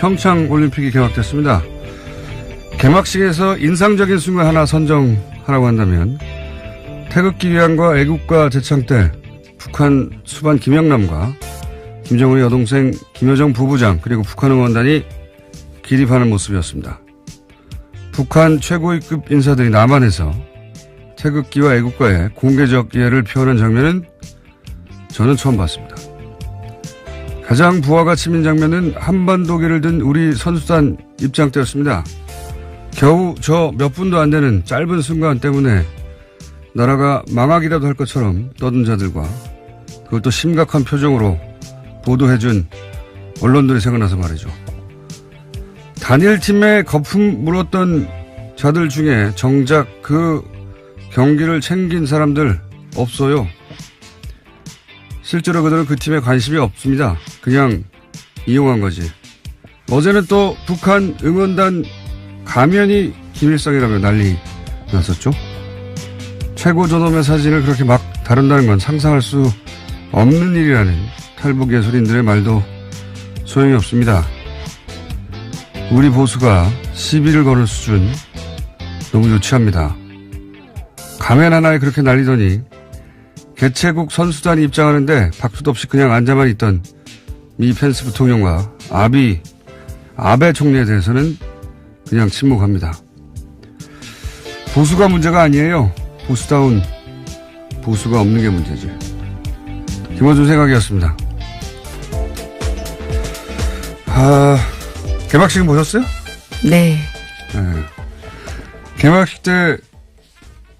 평창 올림픽이 개막됐습니다. 개막식에서 인상적인 순간 하나 선정하라고 한다면 태극기 위안과 애국가 제창 때 북한 수반 김영남과 김정은의 여동생 김여정 부부장 그리고 북한 응원단이 기립하는 모습이었습니다. 북한 최고위급 인사들이 남한에서 태극기와 애국가의 공개적 이해를 표하는 장면은 저는 처음 봤습니다. 가장 부하가 치민 장면은 한반도기를 든 우리 선수단 입장 때였습니다. 겨우 저 몇 분도 안 되는 짧은 순간 때문에 나라가 망하기라도 할 것처럼 떠든 자들과 그것도 심각한 표정으로 보도해준 언론들이 생각나서 말이죠. 단일팀에 거품 물었던 자들 중에 정작 그 경기를 챙긴 사람들 없어요. 실제로 그들은 그 팀에 관심이 없습니다. 그냥 이용한 거지. 어제는 또 북한 응원단 가면이 김일성이라며 난리 났었죠. 최고 저놈의 사진을 그렇게 막 다룬다는 건 상상할 수 없는 일이라는 탈북 예술인들의 말도 소용이 없습니다. 우리 보수가 시비를 거는 수준 너무 유치합니다. 가면 하나에 그렇게 날리더니 개최국 선수단이 입장하는데 박수도 없이 그냥 앉아만 있던 미 펜스 부통령과 아비 아베 총리에 대해서는 그냥 침묵합니다. 보수가 문제가 아니에요. 보수다운 보수가 없는 게 문제지. 김원준 생각이었습니다. 아, 개막식 보셨어요? 네. 네. 개막식 때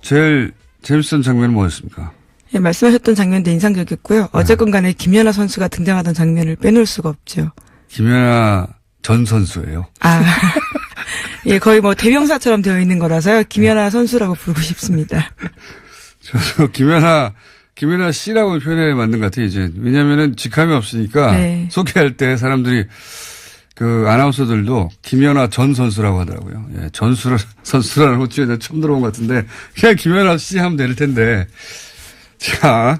제일 재밌었던 장면은 뭐였습니까? 예, 말씀하셨던 장면도 인상적이었고요. 어쨌건 간에 김연아 선수가 등장하던 장면을 빼놓을 수가 없죠. 김연아 전 선수예요. 아. 예, 거의 뭐 대명사처럼 되어 있는 거라서요. 김연아 선수라고 부르고 싶습니다. 저도 김연아 김연아 씨라고 표현해 만든 것 같아요, 이제. 왜냐면은 직함이 없으니까 네. 소개할 때 사람들이 그 아나운서들도 김연아 전 선수라고 하더라고요. 예, 전수 선수라는 호칭에 처음 들어본 것 같은데 그냥 김연아 씨 하면 될 텐데. 자,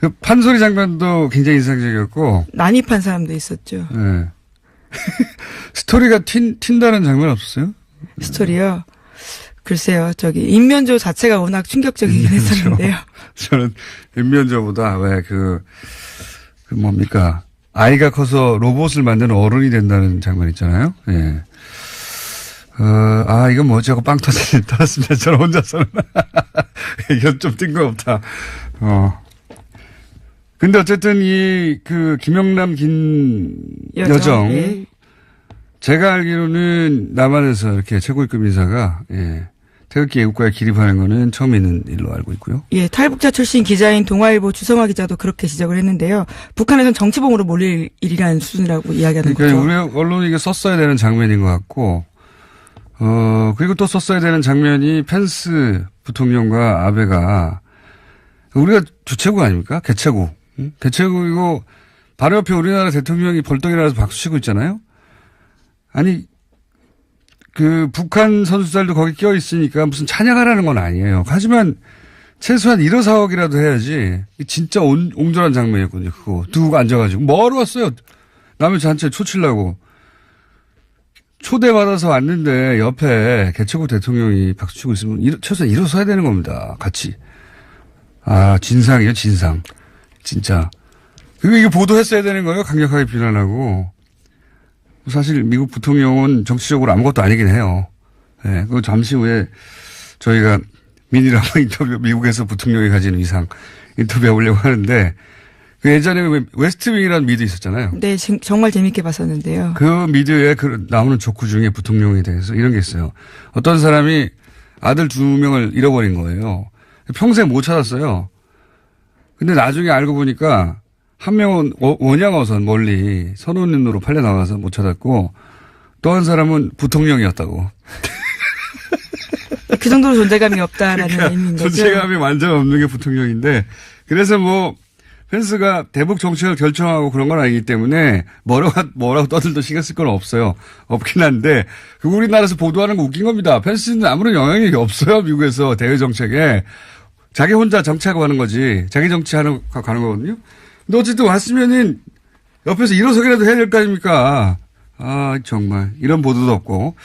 그 판소리 장면도 굉장히 인상적이었고, 난입한 사람도 있었죠. 예. 스토리가 튄, 튄다는 장면 없었어요? 스토리요. 글쎄요, 저기 인면조 자체가 워낙 충격적이긴 인면조. 했었는데요. 저는 인면조보다 왜 그, 그 뭡니까. 아이가 커서 로봇을 만드는 어른이 된다는 장면 있잖아요. 예. 어, 아, 이건 뭐지 하고 빵 터졌습니다. 저는 혼자서는. 이건 좀 뜬금없다. 어. 근데 어쨌든 이, 그, 김영남 긴 여정. 예. 제가 알기로는 남한에서 이렇게 최고위급 인사가, 예. 태극기 애국가에 기립하는 거는 처음 있는 일로 알고 있고요. 예, 탈북자 출신 기자인 동아일보 주성화 기자도 그렇게 지적을 했는데요. 북한에선 정치봉으로 몰릴 일이라는 수준이라고 이야기하는 그러니까 거죠. 우리 언론이 이게 썼어야 되는 장면인 것 같고, 어, 그리고 또 썼어야 되는 장면이 펜스 부통령과 아베가 우리가 주최국 아닙니까? 개최국. 응? 개최국이고 바로 옆에 우리나라 대통령이 벌떡 일어나서 박수 치고 있잖아요? 아니, 그 북한 선수들도 거기 껴 있으니까 무슨 찬양하라는 건 아니에요. 하지만 최소한 일어서기라도 해야지. 진짜 온, 옹졸한 장면이었거든요. 그거 두고 앉아가지고 왔어요? 남의 잔치에 초치려고. 초대받아서 왔는데 옆에 개최국 대통령이 박수치고 있으면 일, 최소한 일어서야 되는 겁니다. 같이. 아, 진상이에요, 진상. 진짜. 그리고 이거 보도했어야 되는 거예요. 강력하게 비난하고. 사실 미국 부통령은 정치적으로 아무것도 아니긴 해요. 예, 네, 그 잠시 후에 저희가 민이라고 인터뷰, 미국에서 부통령이 가지는 이상 인터뷰 해보려고 하는데 그 예전에 웨스트윙이라는 미드 있었잖아요. 네, 지- 정말 재밌게 봤었는데요. 그 미디어에 그 나오는 조크 중에 부통령에 대해서 이런 게 있어요. 어떤 사람이 아들 두 명을 잃어버린 거예요. 평생 못 찾았어요. 근데 나중에 알고 보니까 한 명은 워- 원양어선 멀리 선원으로 팔려 나가서 못 찾았고 또 한 사람은 부통령이었다고. 그 정도로 존재감이 없다라는 의미인 거죠. 존재감이 완전 없는 게 부통령인데 그래서 뭐 펜스가 대북 정책을 결정하고 그런 건 아니기 때문에 뭐라고 뭐라고 떠들도 신경 쓸 건 없어요. 없긴 한데 그 우리나라에서 보도하는 거 웃긴 겁니다. 펜스는 아무런 영향이 없어요. 미국에서 대외 정책에 자기 혼자 정치하고 가는 거지. 자기 정치하는 가는 거거든요. 근데 어쨌든 왔으면은 옆에서 일어서기라도 해야 될 거 아닙니까? 아, 정말. 이런 보도도 없고.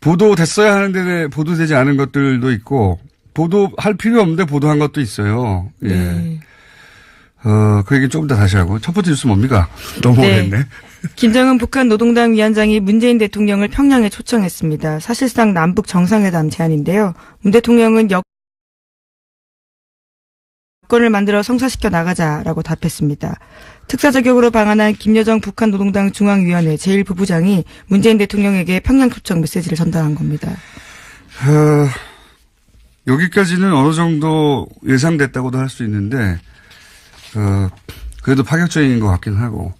보도됐어야 하는데 보도되지 않은 것들도 있고, 보도할 필요 없는데 보도한 것도 있어요. 예. 네. 어, 그 얘기 조금 더 다시 하고. 첫 번째 뉴스 뭡니까? 너무 네. 오랬네. 김정은 북한 노동당 위원장이 문재인 대통령을 평양에 초청했습니다. 사실상 남북 정상회담 제안인데요. 문 대통령은 여건을 만들어 성사시켜 나가자라고 답했습니다. 특사저격으로 방한한 김여정 북한 노동당 중앙위원회 제1부부장이 문재인 대통령에게 평양 초청 메시지를 전달한 겁니다. 어, 여기까지는 어느 정도 예상됐다고도 할 수 있는데, 어, 그래도 파격적인 것 같긴 하고,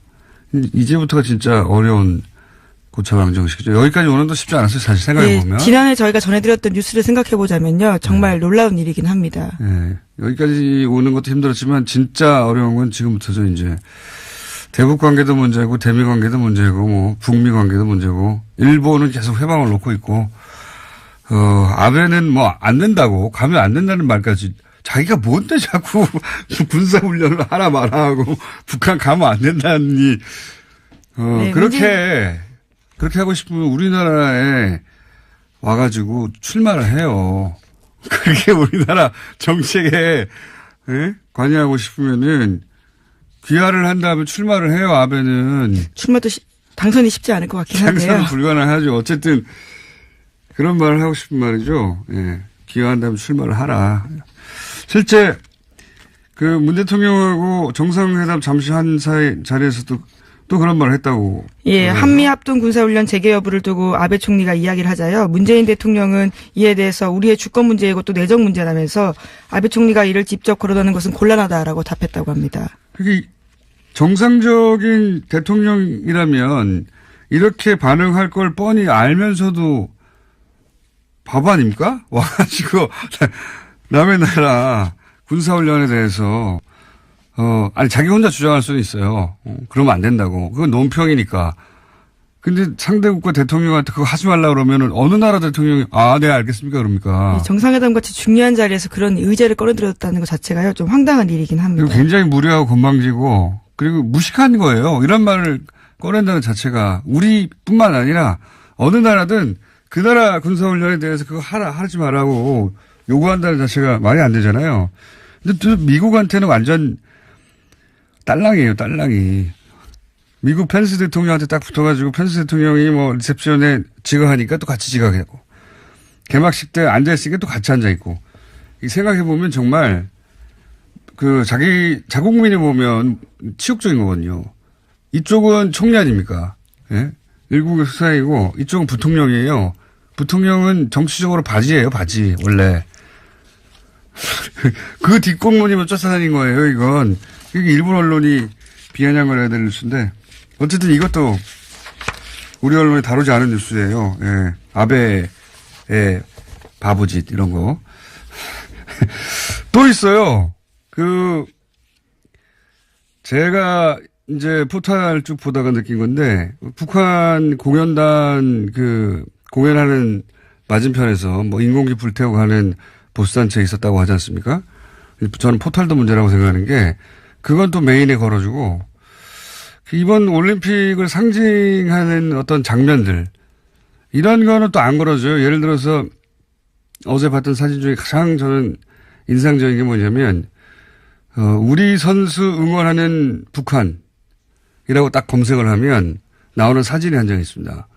이- 이제부터가 진짜 어려운 고차 방정식이죠. 여기까지 오는 도 쉽지 않았어요, 사실 생각해보면. 네, 지난해 저희가 전해드렸던 뉴스를 생각해보자면요. 정말 놀라운 일이긴 합니다. 예, 여기까지 오는 것도 힘들었지만 진짜 어려운 건 지금부터죠, 이제. 대북 관계도 문제고, 대미 관계도 문제고, 뭐, 북미 관계도 문제고, 일본은 계속 회방을 놓고 있고, 어, 아베는 뭐, 안 된다고, 가면 안 된다는 말까지, 자기가 뭔데 자꾸 군사훈련을 하라 마라 하고, 북한 가면 안 된다니, 어, 네, 그렇게, 그렇게 하고 싶으면 우리나라에 와가지고 출마를 해요. 그게 우리나라 정책에 예? 관여하고 싶으면은 귀화를 한 다음에 출마를 해요. 아베는 출마도 시- 당선이 쉽지 않을 것 같긴 한데요. 불가능하죠. 어쨌든 그런 말을 하고 싶은 말이죠. 예. 귀화한 다음에 출마를 하라. 실제 그 문 대통령하고 정상회담 잠시 한 사이 자리에서도 또 그런 말을 했다고. 예, 그러네요. 한미 합동 군사훈련 재개 여부를 두고 아베 총리가 이야기를 하자요. 문재인 대통령은 이에 대해서 우리의 주권 문제이고 또 내정 문제라면서 아베 총리가 이를 직접 거론하는 것은 곤란하다라고 답했다고 합니다. 그게 정상적인 대통령이라면 이렇게 반응할 걸 뻔히 알면서도 바보 아닙니까? 와가지고 남의 나라 군사훈련에 대해서 어 아니 자기 혼자 주장할 수는 있어요. 어, 그러면 안 된다고. 그건 논평이니까. 근데 상대 국가 대통령한테 그거 하지 말라 그러면은 어느 나라 대통령이 아 네 알겠습니까 그럽니까? 이 정상회담 같이 중요한 자리에서 그런 의제를 꺼내들었다는 것 자체가요. 좀 황당한 일이긴 합니다. 굉장히 무례하고 건방지고 그리고 무식한 거예요. 이런 말을 꺼낸다는 자체가 우리뿐만 아니라 어느 나라든 그 나라 군사훈련에 대해서 그거 하라 하지 말라고 요구한다는 자체가 말이 안 되잖아요. 근데 또 미국한테는 완전 딸랑이에요, 딸랑이. 미국 펜스 대통령한테 딱 붙어가지고 펜스 대통령이 뭐 리셉션에 지각하니까 또 같이 지각하고 개막식 때 앉아있으니까 또 같이 앉아있고 이 생각해보면 정말 그 자기 자국민이 보면 치욕적인 거거든요. 이쪽은 총리 아닙니까? 예? 일국의 수사이고 이쪽은 부통령이에요. 부통령은 정치적으로 바지예요, 바지 원래. 그 뒷공무니만 쫓아다닌 거예요, 이건. 이게 일본 언론이 비아냥을 해야 될 뉴스인데 어쨌든 이것도 우리 언론이 다루지 않은 뉴스예요. 예. 아베의 바보짓 이런 거. 또 있어요. 그 제가 이제 포탈 쭉 보다가 느낀 건데 북한 공연단 그 공연하는 맞은편에서 뭐 인공기 불태우고 하는 보수단체 있었다고 하지 않습니까? 저는 포탈도 문제라고 생각하는 게 그건 또 메인에 걸어주고 이번 올림픽을 상징하는 어떤 장면들 이런 거는 또 안 걸어줘요. 예를 들어서 어제 봤던 사진 중에 가장 저는 인상적인 게 뭐냐면 어, 우리 선수 응원하는 북한이라고 딱 검색을 하면 나오는 사진이 한 장 있습니다.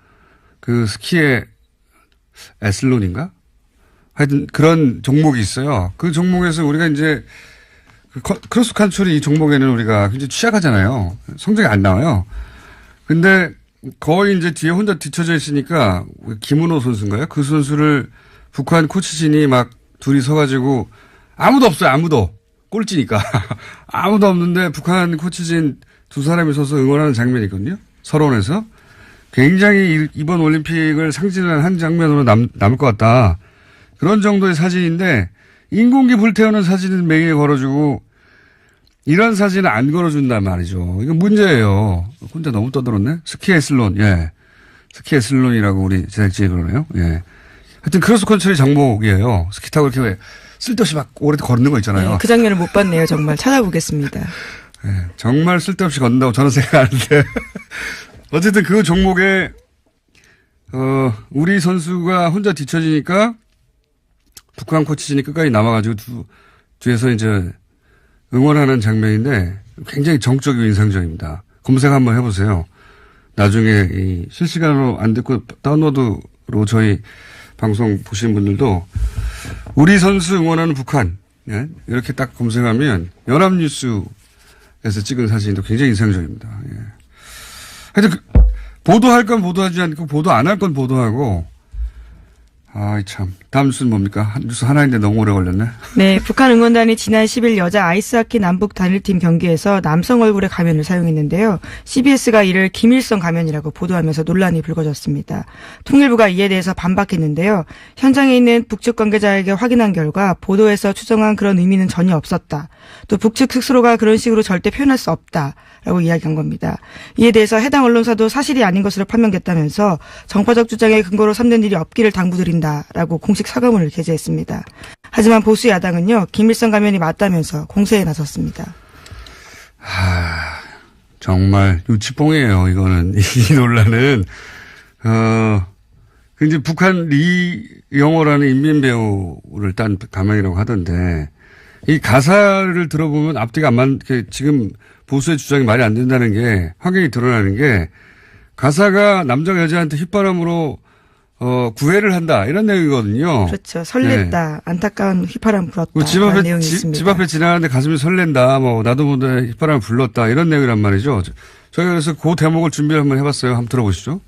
그 스키의 에슬론인가? 하여튼 그런 종목이 있어요. 그 종목에서 우리가 이제 크로스 이 종목에는 우리가 굉장히 취약하잖아요. 성적이 안 나와요. 근데 거의 이제 뒤에 혼자 뒤쳐져 있으니까 김은호 선수인가요? 그 선수를 북한 코치진이 막 둘이 서가지고 아무도 없어요. 아무도 꼴찌니까 아무도 없는데 북한 코치진 두 사람이 서서 응원하는 장면이 있거든요. 서론에서 굉장히 이- 이번 올림픽을 상징하는 한 장면으로 남, 남을 것 같다. 그런 정도의 사진인데 인공기 불태우는 사진은 메인에 걸어주고 이런 사진은 안 걸어준단 말이죠. 이거 문제예요. 혼자 너무 떠들었네. 스키 에슬론, 예. 스키 에슬론이라고 우리 제작진이 그러네요. 예. 하여튼 크로스컨트리 종목이에요. 스키 타고 이렇게 왜 쓸데없이 막 오래 걷는 거 있잖아요. 네, 그 장면을 못 봤네요. 정말 찾아보겠습니다. 예, 정말 쓸데없이 걷는다고 저는 생각하는데 어쨌든 그 종목에 어 우리 선수가 혼자 뒤처지니까 북한 코치진이 끝까지 남아가지고 두, 뒤에서 이제 응원하는 장면인데 굉장히 정적이고 인상적입니다. 검색 한번 해보세요. 나중에 이 실시간으로 안 듣고 다운로드로 저희 방송 보시는 분들도 우리 선수 응원하는 북한 예? 이렇게 딱 검색하면 연합뉴스에서 찍은 사진도 굉장히 인상적입니다. 예. 하여튼 그, 보도할 건 보도하지 않고 보도 안 할 건 보도하고 아이 참 다음 뉴스는 뭡니까? 한- 뉴스 하나인데 너무 오래 걸렸네. 네, 북한 응원단이 지난 10일 여자 아이스하키 남북 단일팀 경기에서 남성 얼굴의 가면을 사용했는데요. CBS가 이를 김일성 가면이라고 보도하면서 논란이 불거졌습니다. 통일부가 이에 대해서 반박했는데요. 현장에 있는 북측 관계자에게 확인한 결과 보도에서 추정한 그런 의미는 전혀 없었다. 또 북측 스스로가 그런 식으로 절대 표현할 수 없다라고 이야기한 겁니다. 이에 대해서 해당 언론사도 사실이 아닌 것으로 판명됐다면서 정파적 주장의 근거로 삼는 일이 없기를 당부드린다라고 공식 사과문을 게재했습니다. 하지만 보수 야당은요 김일성 가면이 맞다면서 공세에 나섰습니다. 정말 유치뽕이에요. 이거는 이 논란은 어 이제 북한 리 영어라는 인민 배우를 딴 가면이라고 하던데 이 가사를 들어보면 앞뒤가 안 맞. 게 지금 보수의 주장이 말이 안 된다는 게 확연히 드러나는 게 가사가 남자가 여자한테 휘바람으로 어 구애를 한다 이런 내용이거든요. 그렇죠. 설렜다. 안타까운 휘파람 불었다. 뭐집 앞에 내용이 집, 있습니다. 집 앞에 지나가는데 가슴이 설렌다. 뭐 나도 모르게 휘바람 불렀다. 이런 내용이란 말이죠. 저- 저희가 그래서 그 대목을 준비를 한번 해봤어요. 한번 들어보시죠.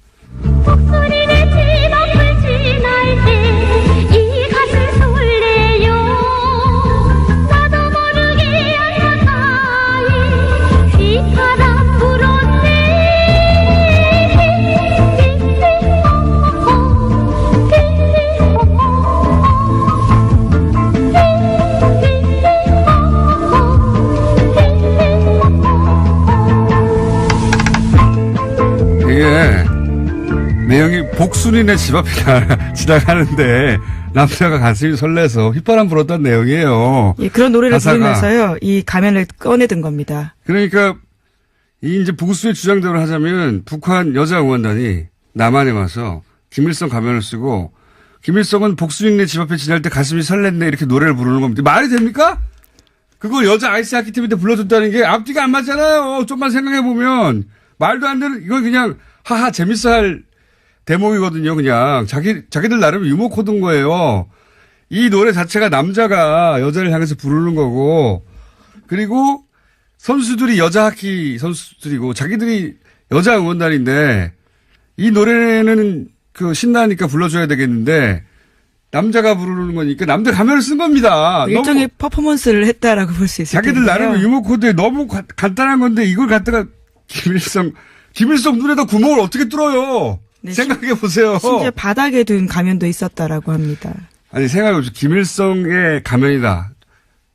복순이네 집 앞에 나- 지나가는데 남자가 가슴이 설레서 휘바람 불었다는 내용이에요. 예, 그런 노래를 가사가- 부르면서요. 이 가면을 꺼내든 겁니다. 그러니까 이 이제 보수의 주장대로 하자면 북한 여자 응원단이 남한에 와서 김일성 가면을 쓰고 김일성은 복수익네 집 앞에 지날 때 가슴이 설렜네 이렇게 노래를 부르는 겁니다. 말이 됩니까? 그걸 여자 아이스하키 팀인데 불러줬다는 게 앞뒤가 안 맞잖아요. 좀만 생각해 보면 말도 안 되는 이건 그냥 하하 재밌어 할 대목이거든요. 그냥 자기 자기들 나름 유머 코드인 거예요. 이 노래 자체가 남자가 여자를 향해서 부르는 거고 그리고 선수들이 여자 하키 선수들이고 자기들이 여자 응원단인데 이 노래는 그 신나니까 불러줘야 되겠는데 남자가 부르는 거니까 남들 가면을 쓴 겁니다. 일종의 너무 퍼포먼스를 했다라고 볼 수 있을 자기들 텐데요. 나름의 유머 코드에 너무 가- 간단한 건데 이걸 갖다가 김일성 김일성 눈에다 구멍을 어떻게 뚫어요? 네, 생각해 보세요. 심지어 바닥에 둔 가면도 있었다라고 합니다. 아니 생각해 보세요. 김일성의 가면이다.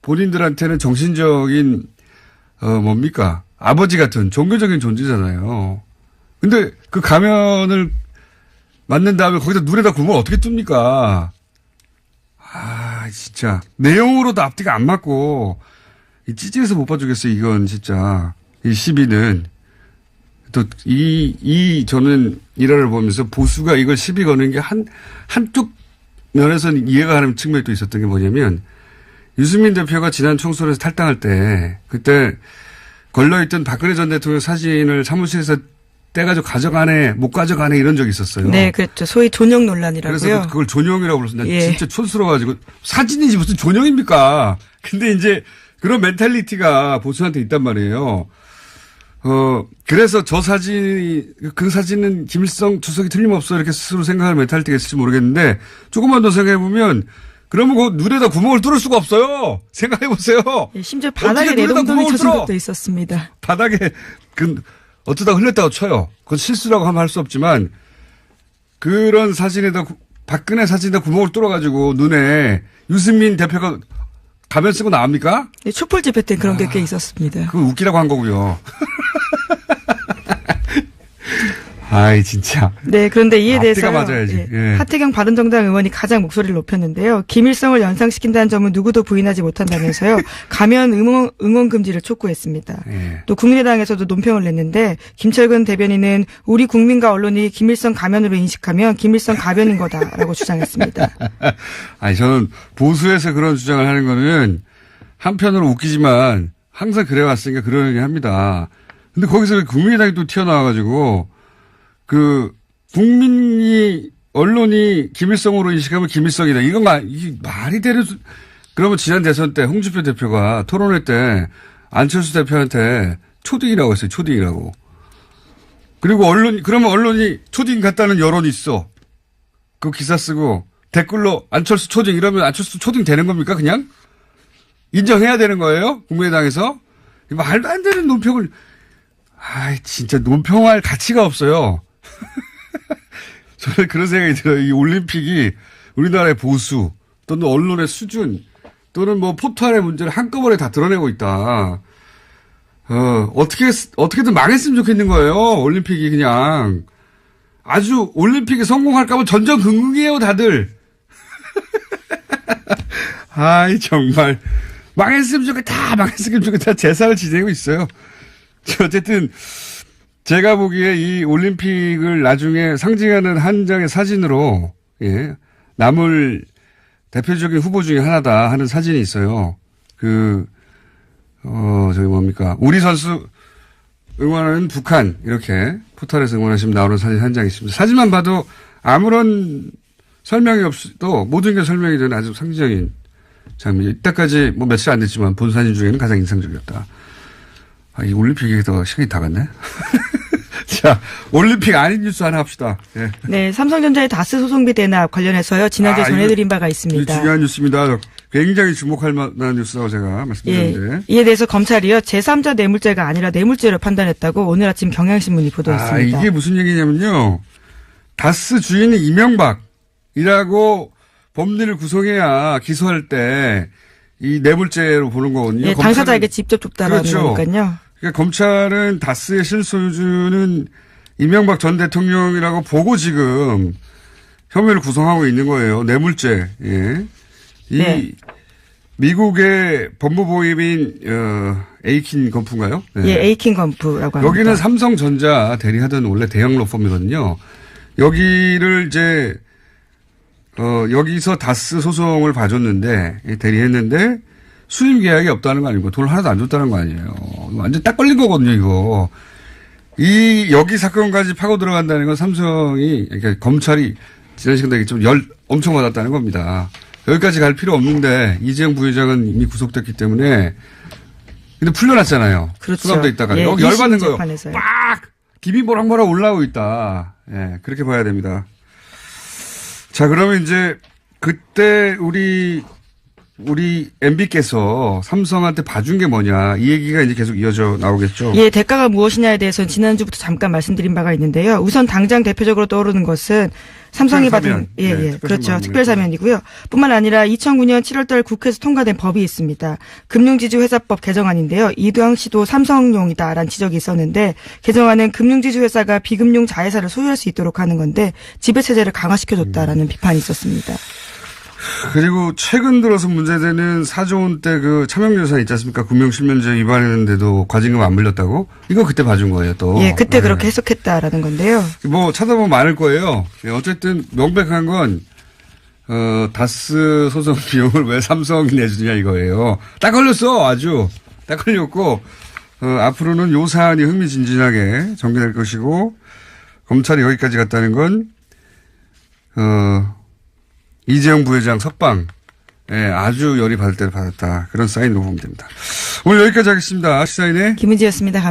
본인들한테는 정신적인 어 뭡니까 아버지 같은 종교적인 존재잖아요. 근데 그 가면을 맞는 다음에 거기다 눈에다 구멍을 어떻게 뚫습니까? 아 진짜 내용으로도 앞뒤가 안 맞고 이 찌질해서 못 봐주겠어요. 이건 진짜 이 시비는 또 이 이 저는 일화를 보면서 보수가 이걸 시비 거는 게 한 한쪽 면에서는 이해가 가는 측면이 또 있었던 게 뭐냐면 유승민 대표가 지난 총선에서 탈당할 때 그때 걸려있던 박근혜 전 대통령 사진을 사무실에서 떼가지고 가져가네 못 가져가네 이런 적이 있었어요. 네, 그렇죠. 소위 존영 논란이라고요. 그래서 그걸 존영이라고 불렀어. 나 예. 진짜 촌스러워가지고 사진이지 무슨 존영입니까? 근데 이제 그런 멘탈리티가 보수한테 있단 말이에요. 어 그래서 저 사진 그 사진은 김일성 주석이 틀림없어 이렇게 스스로 생각하는 멘탈리티가 있을지 모르겠는데 조금만 더 생각해 보면 그러면 그 눈에다 구멍을 뚫을 수가 없어요. 생각해 보세요. 예, 심지어 바닥에 구멍을 쳐진? 것도 있었습니다. 바닥에 그 어쩌다 흘렸다고 쳐요. 그건 실수라고 하면 할 수 없지만 그런 사진에다 구- 박근혜 사진에다 구멍을 뚫어가지고 눈에 유승민 대표가 가면 쓰고 나옵니까? 예, 촛불 집회 때 그런 아. 게꽤 있었습니다. 그거 웃기라고 한 거고요. 아이, 진짜. 네, 그런데 이에 대해서 맞아야지. 예. 하태경 바른정당 의원이 가장 목소리를 높였는데요. 김일성을 연상시킨다는 점은 누구도 부인하지 못한다면서요. 가면 응원, 응원 금지를 촉구했습니다. 예. 또 국민의당에서도 논평을 냈는데 김철근 대변인은 우리 국민과 언론이 김일성 가면으로 인식하면 김일성 가변인 거다라고 주장했습니다. 아니, 저는 보수에서 그런 주장을 하는 거는 한편으로 웃기지만 항상 그래왔으니까 그러려니 합니다. 근데 거기서 국민의당이 또 튀어나와가지고 그 국민이 언론이 김일성으로 인식하면 김일성이다. 이건 말, 이 말이 되는 소- 그러면 지난 대선 때 홍준표 대표가 토론회 때 안철수 대표한테 초딩이라고 했어요. 초딩이라고. 그리고 언론, 그러면 언론이 초딩 같다는 여론이 있어. 그 기사 쓰고 댓글로 안철수 초딩 이러면 안철수 초딩 되는 겁니까 그냥? 인정해야 되는 거예요? 국민의당에서? 이 말도 안 되는 논평을 아이 진짜 논평할 가치가 없어요. 저는 그런 생각이 들어요. 이 올림픽이 우리나라의 보수 또는 언론의 수준 또는 뭐 포털의 문제를 한꺼번에 다 드러내고 있다. 어, 어떻게, 어떻게든 망했으면 좋겠는 거예요. 올림픽이 그냥. 아주 올림픽에 성공할까봐 전전긍긍이에요, 다들. 아이, 정말. 망했으면 좋겠다, 망했으면 좋겠다, 제사를 지내고 있어요. 저 어쨌든, 제가 보기에 이 올림픽을 나중에 상징하는 한 장의 사진으로, 예, 남을 대표적인 후보 중에 하나다 하는 사진이 있어요. 그, 어, 저기 뭡니까. 우리 선수 응원하는 북한, 이렇게 포털에서 응원하시면 나오는 사진 한 장 있습니다. 사진만 봐도 아무런 설명이 없어도 모든 게 설명이 되는 아주 상징적인 장면. 이때까지 뭐 며칠 안 됐지만 본 사진 중에는 가장 인상적이었다. 아, 이 올림픽에 더 시간이 다 갔네? 자, 올림픽 아닌 뉴스 하나 합시다. 예. 네, 삼성전자의 다스 소송비 대납 관련해서요. 지난주에 아, 전해드린 바가 이 있습니다. 중요한 뉴스입니다. 굉장히 주목할 만한 뉴스라고 제가 예, 말씀드렸는데. 이에 대해서 검찰이요 제3자 뇌물죄가 아니라 뇌물죄로 판단했다고 오늘 아침 경향신문이 아, 보도했습니다. 이게 무슨 얘기냐면요. 다스 주인이 이명박이라고 법리를 구성해야 기소할 때 이 뇌물죄로 보는 거거든요. 예, 검찰은- 당사자에게 직접 줬다라는 그렇죠. 거니까요. 그러니까 검찰은 다스의 실소유주는 이명박 전 대통령이라고 보고 지금 혐의를 구성하고 있는 거예요. 뇌물죄. 예. 이 네. 미국의 법무보임인 어, 에이킨 건프인가요? 네. 예, 에이킹 건프라고 합니다. 여기는 삼성전자 대리하던 원래 대형 로펌이거든요. 여기를 이제 어 여기서 다스 소송을 봐줬는데 예, 대리했는데 수임 계약이 없다는 거 아니고 돈을 하나도 안 줬다는 거 아니에요. 완전 딱 걸린 거거든요, 이거. 이 여기 사건까지 파고 들어간다는 건 삼성이 그러니까 검찰이 지난 시간 되겠지만 열 엄청 받았다는 겁니다. 여기까지 갈 필요 없는데 이재용 부회장은 이미 구속됐기 때문에 근데 풀려났잖아요. 그렇죠. 수감돼 있다가 예, 여기 열받는 거예요. 빡 김이 모락모락 올라오고 있다. 예, 그렇게 봐야 됩니다. 자, 그러면 이제 그때 우리 우리 MB께서 삼성한테 봐준 게 뭐냐 이 얘기가 이제 계속 이어져 나오겠죠. 예, 대가가 무엇이냐에 대해서는 지난주부터 잠깐 말씀드린 바가 있는데요. 우선 당장 대표적으로 떠오르는 것은 삼성이 특별사면. 받은 예, 네, 예. 특별사면 그렇죠. 아니겠죠. 특별 사면이고요. 뿐만 아니라 2009년 7월 달 국회에서 통과된 법이 있습니다. 금융지주 회사법 개정안인데요. 이두영 씨도 삼성용이다라는 지적이 있었는데 개정안은 금융지주 회사가 비금융 자회사를 소유할 수 있도록 하는 건데 지배 체제를 강화시켜 줬다라는 비판이 있었습니다. 그리고 최근 들어서 문제되는 4조 원대 그 차명 예산 있지 않습니까? 금융실명제 위반했는데도 과징금 안 물렸다고? 이거 그때 봐준 거예요, 또. 예, 그때 네. 그렇게 해석했다라는 건데요. 뭐 찾아보면 많을 거예요. 예, 어쨌든 명백한 건 어, 다스 소송 비용을 왜 삼성이 내주느냐 이거예요. 딱 걸렸어, 아주. 딱 걸렸고, 어, 앞으로는 요 사안이 흥미진진하게 전개될 것이고, 검찰이 여기까지 갔다는 건, 어, 이재용 부회장 석방, 예, 아주 열이 받을 때를 받았다. 그런 사인으로 보면 됩니다. 오늘 여기까지 하겠습니다. 시사인의 김은지였습니다.